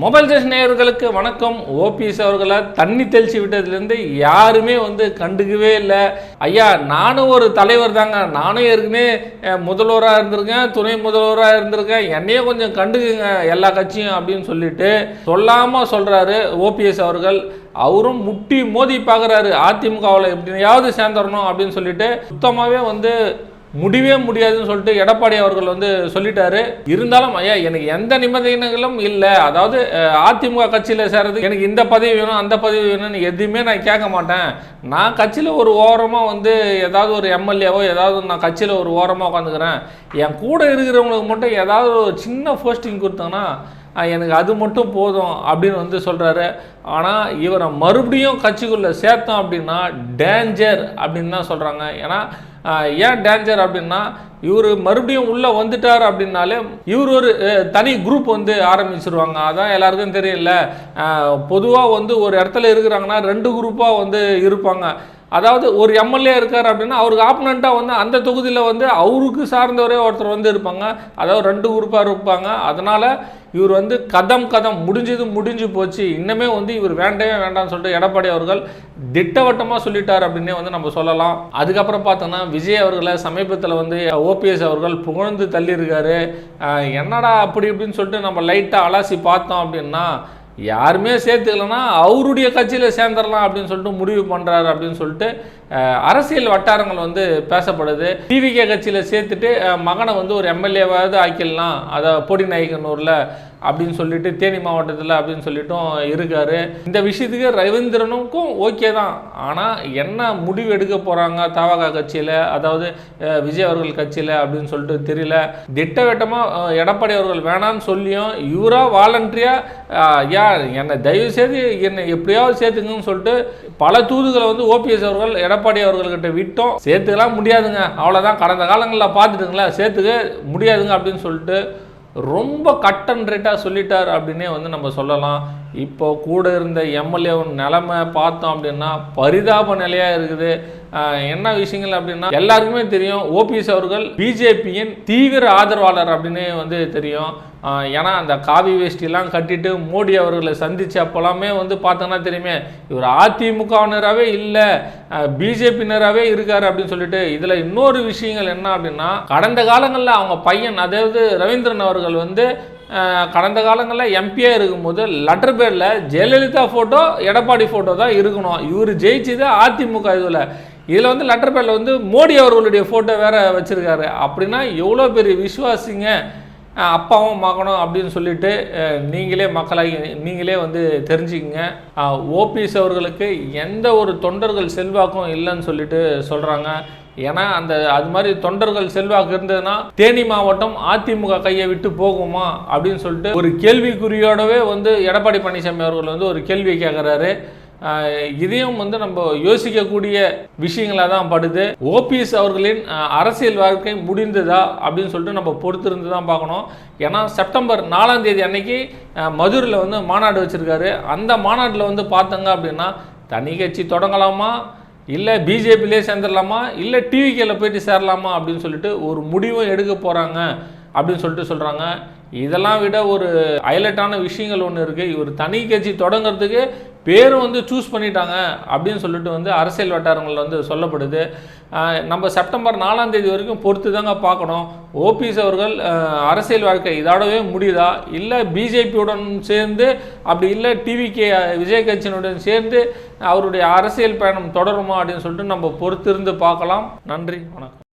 Mobile station நேயர்களுக்கு வணக்கம். OPS அவர்களை தண்ணி தெளிச்சு விட்டதுலேருந்து யாருமே வந்து கண்டுக்கவே இல்லை. ஐயா நானும் ஒரு தலைவர் தாங்க. நானும் ஏற்கனவே முதல்வராக இருந்திருக்கேன் துணை முதல்வராக இருந்திருக்கேன். என்னையே கொஞ்சம் கண்டுக்குங்க எல்லா கட்சியும் அப்படின்னு சொல்லிட்டு சொல்லாமல் சொல்கிறாரு ஓபிஎஸ் அவர்கள். அவரும் முட்டி மோதி பார்க்குறாரு. அதிமுகவில் எப்படியாவது சேர்ந்துடணும் அப்படின்னு சொல்லிட்டு சுத்தமாகவே வந்து முடியவே முடியாதுன்னு சொல்லிட்டு எடப்பாடி அவர்கள் வந்து சொல்லிட்டாரு. இருந்தாலும் ஐயா எனக்கு எந்த நிபந்தனைகளும் இல்லை. அதாவது அதிமுக கட்சியில் சேர்றது எனக்கு இந்த பதவி வேணும் அந்த பதவி வேணும்னு எதுவுமே நான் கேட்க மாட்டேன். நான் கட்சியில் ஒரு ஓரமாக வந்து ஏதாவது ஒரு எம்எல்ஏவோ ஏதாவது நான் கட்சியில் ஒரு ஓரமாக உட்காந்துக்கிறேன். என் கூட இருக்கிறவங்களுக்கு மட்டும் ஏதாவது ஒரு சின்ன போஸ்டிங் கொடுத்தாங்கன்னா எனக்கு அது மட்டும் போதும் அப்படின்னு வந்து சொல்கிறாரு ஆனால் இவரை மறுபடியும் கட்சிக்குள்ளே சேர்த்தோம் அப்படின்னா டேஞ்சர் அப்படின்னு தான் சொல்கிறாங்க ஏன்னா ஏன் டேஞ்சர் அப்படின்னா இவர் மறுபடியும் உள்ளே வந்துட்டார் அப்படின்னாலே இவர் ஒரு தனி குரூப் வந்து ஆரம்பிச்சிருவாங்க. அதான் எல்லாருக்கும் தெரியல. பொதுவாக வந்து ஒரு இடத்துல இருக்கிறாங்கன்னா ரெண்டு குரூப்பாக வந்து இருப்பாங்க. அதாவது ஒரு எம்எல்ஏ இருக்கார் அப்படின்னா அவருக்கு ஆப்பனண்ட்டாக வந்து அந்த தொகுதியில் வந்து அவருக்கு சார்ந்தவரே ஒருத்தர் வந்து இருப்பாங்க. அதாவது ரெண்டு குரூப்பாக இருப்பாங்க. அதனால் இவர் வந்து கதம் கதம் முடிஞ்சது முடிஞ்சு போச்சு. இன்னமே வந்து இவர் வேண்டவே வேண்டாம்னு சொல்லிட்டு எடப்பாடி அவர்கள் திட்டவட்டமாக சொல்லிட்டார் அப்படின்னே வந்து நம்ம சொல்லலாம். அதுக்கப்புறம் பார்த்தோன்னா விஜய் அவர்களை சமீபத்தில் வந்து ஓபிஎஸ் அவர்கள் புகழ்ந்து தள்ளியிருக்காரு. என்னடா அப்படி இப்படின்னு சொல்லிட்டு நம்ம லைட்டாக அலாசி பார்த்தோம் அப்படின்னா யாருமே சேர்த்துக்கலன்னா அவருடைய கட்சியில் சேர்ந்துடலாம் அப்படின்னு சொல்லிட்டு முடிவு பண்ணுறாரு அப்படின்னு சொல்லிட்டு அரசியல் வட்டாரங்கள் வந்து பேசப்படுது. டிவிகே கட்சியில் சேர்த்துட்டு மகனை வந்து ஒரு எம்எல்ஏவாவது ஆக்கிடலாம். அதை பொடி நாயக்கனூரில் அப்படின்னு சொல்லிட்டு தேனி மாவட்டத்தில் அப்படின்னு சொல்லிட்டும் இருக்காரு. இந்த விஷயத்துக்கு ரவீந்திரனுக்கும் ஓகே தான். ஆனால் என்ன முடிவு எடுக்க போகிறாங்க தவக கட்சியில்? அதாவது விஜய் அவர்கள் கட்சியில் அப்படின்னு சொல்லிட்டு தெரியல. திட்டவட்டமாக எடப்பாடி அவர்கள் வேணான்னு சொல்லியும் இவராக வாலண்டரியாக யா என்னை தயவு செய்து என்னை எப்படியாவது சேர்த்துங்கன்னு சொல்லிட்டு பல தூதுகளை வந்து ஓபிஎஸ் அவர்கள் எடப்பாடி அவர்கள்கிட்ட விட்டோம். சேர்த்துக்கலாம் முடியாதுங்க. அவ்வளோதான் கடந்த காலங்களில் பார்த்துட்டுங்களேன். சேர்த்துக்க முடியாதுங்க அப்படின்னு சொல்லிட்டு ரொம்ப கட் அண்ட் ரேட்டாக சொல்லிட்டார் அப்படின்னே வந்து நம்ம சொல்லலாம். இப்போ கூட இருந்த எம்எல்ஏவின் நிலமை பார்த்தோம் அப்படின்னா பரிதாப நிலையாக இருக்குது. என்ன விஷயங்கள் அப்படின்னா எல்லாருக்குமே தெரியும் ஓபிஎஸ் அவர்கள் பிஜேபியின் தீவிர ஆதரவாளர் அப்படின்னு வந்து தெரியும். ஏன்னா அந்த காவி வேஷ்டிலாம் கட்டிட்டு மோடி அவர்களை சந்திச்ச அப்போலாமே வந்து பார்த்தோன்னா தெரியுமே இவர் அதிமுகவினராகவே இல்லை பிஜேபியினராகவே இருக்காரு அப்படின்னு சொல்லிட்டு இதில் இன்னொரு விஷயங்கள் என்ன அப்படின்னா கடந்த காலங்களில் அவங்க பையன் அதாவது ரவீந்திரன் அவர்கள் வந்து கடந்த காலங்களில் எம்பியாக இருக்கும்போது லெட்டர் பேரில் ஜெயலலிதா ஃபோட்டோ எடப்பாடி ஃபோட்டோ தான் இருக்கணும். இவர் ஜெயிச்சது அதிமுக இதில். இதில் வந்து லெட்டர் பேரில் வந்து மோடி அவர்களுடைய ஃபோட்டோ வேற வச்சுருக்காரு. அப்படின்னா எவ்வளோ பெரிய விசுவாசிங்க? அப்பாவும் மகனும் அப்படின்னு சொல்லிட்டு நீங்களே மக்களாகி நீங்களே வந்து தெரிஞ்சுக்கங்க. ஓபிஎஸ் அவர்களுக்கு எந்த ஒரு தொண்டர்கள் செல்வாக்கும் இல்லைன்னு சொல்லிட்டு சொல்கிறாங்க ஏன்னா அந்த அது மாதிரி தொண்டர்கள் செல்வாக்கு இருந்ததுன்னா தேனி மாவட்டம் அதிமுக கையை விட்டு போகுமா அப்படின்னு சொல்லிட்டு ஒரு கேள்விக்குறியோடவே வந்து எடப்பாடி பழனிசாமி அவர்கள் வந்து ஒரு கேள்வி கேட்குறாரு இதையும் வந்து நம்ம யோசிக்கக்கூடிய விஷயங்களாக தான் படுது. ஓபிஎஸ் அவர்களின் அரசியல் வாழ்க்கை முடிந்ததா அப்படின்னு சொல்லிட்டு நம்ம பொறுத்திருந்து தான் பார்க்கணும். ஏன்னா செப்டம்பர் நாலாம் தேதி அன்னைக்கு மதுரையில் வந்து மாநாடு வச்சுருக்காரு. அந்த மாநாட்டில் வந்து பார்த்தங்க அப்படின்னா தனி கட்சி தொடங்கலாமா? இல்லை பிஜேபிலே சேர்ந்துடலாமா? இல்லை டிவிக்கில் போயிட்டு சேரலாமா? அப்படின்னு சொல்லிட்டு ஒரு முடிவும் எடுக்க போகிறாங்க அப்படின்னு சொல்லிட்டு சொல்கிறாங்க இதெல்லாம் விட ஒரு ஹைலைட்டான விஷயங்கள் ஒன்று இருக்குது இவர் தனி கட்சி தொடங்குறதுக்கு பேரும் வந்து சூஸ் பண்ணிட்டாங்க அப்படின்னு சொல்லிட்டு வந்து அரசியல் வட்டாரங்களில் வந்து சொல்லப்படுது. நம்ம செப்டம்பர் நாலாம் தேதி வரைக்கும் பொறுத்து தாங்க பார்க்கணும் ஓபிஎஸ் அவர்கள் அரசியல் வாழ்க்கை இதோடவே முடியுதா? இல்லை பிஜேபியுடன் சேர்ந்து அப்படி இல்லை டிவிகே விஜய் கட்சியினுடன் சேர்ந்து அவருடைய அரசியல் பயணம் தொடருமா அப்படின்னு சொல்லிட்டு நம்ம பொறுத்திருந்து பார்க்கலாம். நன்றி வணக்கம்.